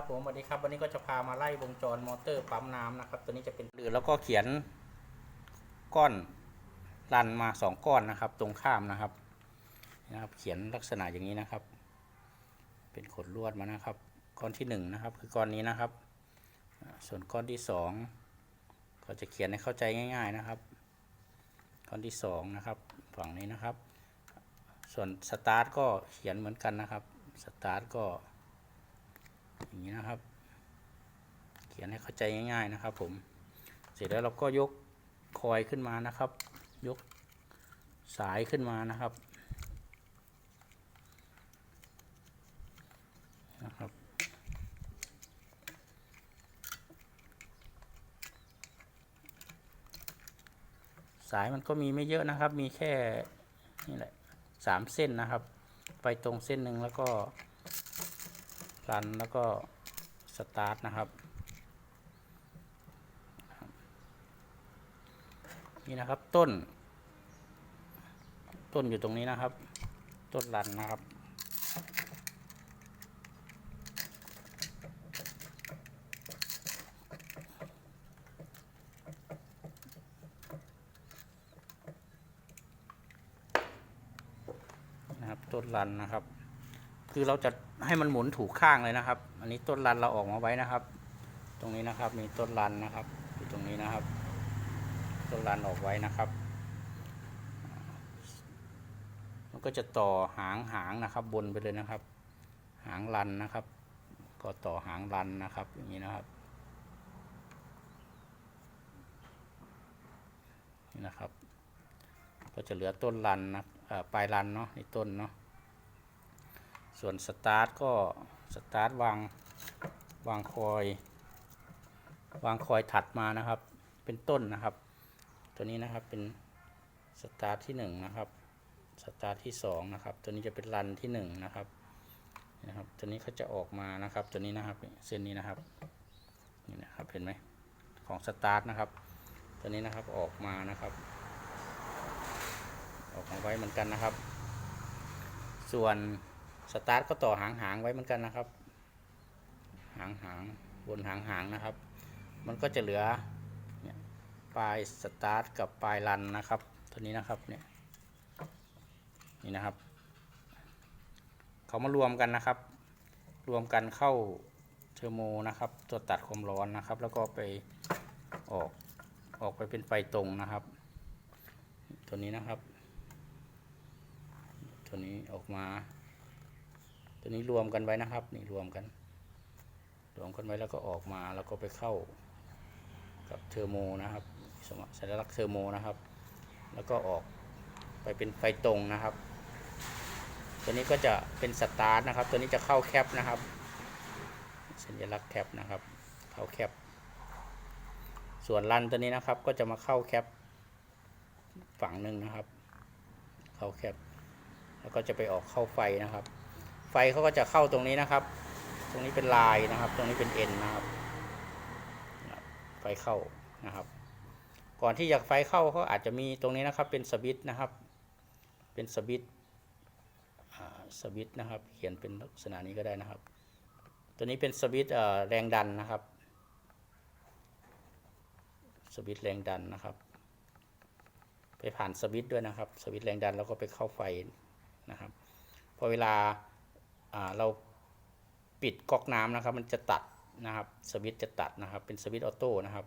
ครับผมสวัสดีครับวันนี้ก็จะพามาไล่วงจรมอเตอร์ปั๊มน้ำนะครับ ตัวนี้จะเป็นหรือแล้วก็เขียนก้อนรันมาสองก้อนนะครับ ตรงข้ามนะครับนะครับ เขียนลักษณะอย่างนี้นะครับ เป็นขดลวดมานะครับ ก้อนที่หนึ่งนะครับ คือก้อนนี้นะครับ ส่วนก้อนที่สองก็จะเขียนให้เข้าใจง่าย ๆนะครับ ก้อนที่สองนะครับฝั่งนี้นะครับ ส่วนสตาร์ทก็เขียนเหมือนกันนะครับสตาร์ทก็ อย่างนี้นะครับ เขียนให้เข้าใจง่าย ๆนะครับ ผม เสร็จแล้วเราก็ยกคอยขึ้นมานะครับ ยกสายขึ้นมานะครับนะครับสายมันก็มีไม่เยอะนะครับ มีแค่นี่แหละสามเส้นนะครับ ไปตรงเส้นหนึ่งแล้วก็ รันแล้วก็สตาร์ทนะครับ นี่นะครับต้น ต้นอยู่ตรงนี้นะครับ ต้นรันนะครับนะครับต้นรันนะครับ คือเราจะให้มันหมุนถูกข้างเลยนะครับ อันนี้ต้นรันเราออกมาไว้นะครับ ตรงนี้นะครับ มีต้นรันนะครับอยู่ตรงนี้นะครับ ต้นรันออกไว้นะครับ มันก็จะต่อหางหางนะครับ บนไปเลยนะครับ หางรันนะครับ ก็ต่อหางรันนะครับ อย่างนี้นะครับนี่นะครับ ก็จะเหลือต้นรันนะปลายรันเนาะในต้นเนาะ ส่วนสตาร์ทก็สตาร์ทวางวางคอย วางคอยถัดมานะครับ เป็นต้นนะครับ ตัวนี้นะครับเป็นสตาร์ทที่หนึ่งนะครับสตาร์ทที่สองนะครับ ตัวนี้จะเป็นรันที่หนึ่งนะครับนะครับ ตัวนี้เขาจะออกมานะครับ ตัวนี้นะครับเส้นนี้นะครับนี่นะครับเห็นไหมของสตาร์ทนะครับ ตัวนี้นะครับออกมานะครับ ออกมาไว้เหมือนกันนะครับ ส่วน สตาร์ทก็ต่อหางหางไว้เหมือนกันนะครับ หางหางบนหางหางนะครับ มันก็จะเหลือปลายสตาร์ทกับปลายรันนะครับตัวนี้นะครับเนี่ยนี่นะครับ เขามารวมกันนะครับ รวมกันเข้าเทอร์โมนะครับ ตัวตัดความร้อนนะครับ แล้วก็ไปออกออกไปเป็นไฟตรงนะครับ ตัวนี้นะครับ ตัวนี้ออกมา ตัวนี้รวมกันไว้นะครับ นี่รวมกัน รวมกันไว้แล้วก็ออกมาแล้วก็ไปเข้ากับเทอร์โมนะครับสมสัญลักษณ์เทอร์โมนะครับ แล้วก็ออกไปเป็นไฟตรงนะครับ ตัวนี้ก็จะเป็นสตาร์ทนะครับ ตัวนี้จะเข้าแคปนะครับ สัญลักษณ์แคปนะครับ เข้าแคป ส่วนรันตัวนี้นะครับก็จะมาเข้าแคปฝั่งหนึ่งนะครับ เข้าแคป แล้วก็จะไปออกเข้าไฟนะครับ ไฟเขาก็จะเข้าตรงนี้นะครับ ตรงนี้เป็นลายนะครับ ตรงนี้เป็นเอ็นนะครับ ไฟเข้านะครับ ก่อนที่จะไฟเข้าเขาอาจจะมีตรงนี้นะครับ เป็นสวิตช์นะครับ เป็นสวิตช์สวิตช์นะครับ เขียนเป็นลักษณะนี้ก็ได้นะครับ ตัวนี้เป็นสวิตช์แรงดันนะครับ สวิตช์แรงดันนะครับ ไปผ่านสวิตช์ด้วยนะครับ สวิตช์แรงดันแล้วก็ไปเข้าไฟนะครับ พอเวลา เราปิดก๊อกน้ำนะครับ มันจะตัดนะครับสวิตจะตัดนะครับ เป็นสวิตออโต้นะครับ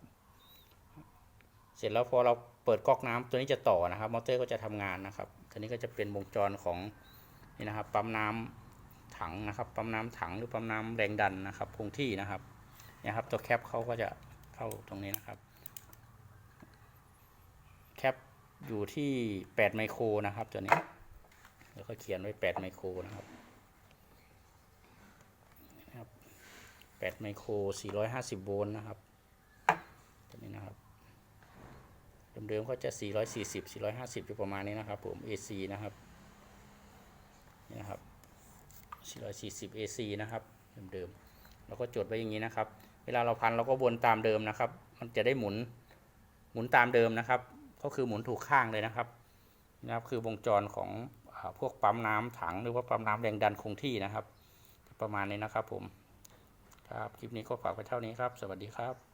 เสร็จแล้วพอเราเปิดก๊อกน้ำตัวนี้จะต่อนะครับ มอเตอร์ก็จะทำงานนะครับตัวนี้ก็จะเป็นวงจรของนี่นะครับ ปั๊มน้ำถังนะครับ ปั๊มน้ำถังหรือปั๊มน้ำแรงดันนะครับ คงที่นะครับนี่ครับ ตัวแคปเขาก็จะเข้าตรงนี้นะครับ แคปอยู่ที่ 8 ไมโครนะครับตัวนี้ แล้วก็เขียนไว้ 8 ไมโครนะครับ 8 ไมโคร 450 โวลต์นะครับ ตัวนี้นะครับ เดิมๆก็จะ 440 450อยู่ประมาณนี้นะครับผม AC นะครับ นี่นะครับ 440 AC นะครับ เดิมๆเราก็จดไว้อย่างนี้นะครับ เวลาเราพันเราก็วนตามเดิมนะครับ มันจะได้หมุน หมุนตามเดิมนะครับ ก็คือหมุนถูกข้างเลยนะครับ นะครับคือวงจรของพวกปั๊มน้ำถังหรือว่าปั๊มน้ำแรงดันคงที่นะครับ ประมาณนี้นะครับผม ครับ คลิปนี้ก็ฝากไปเท่านี้ครับ สวัสดีครับ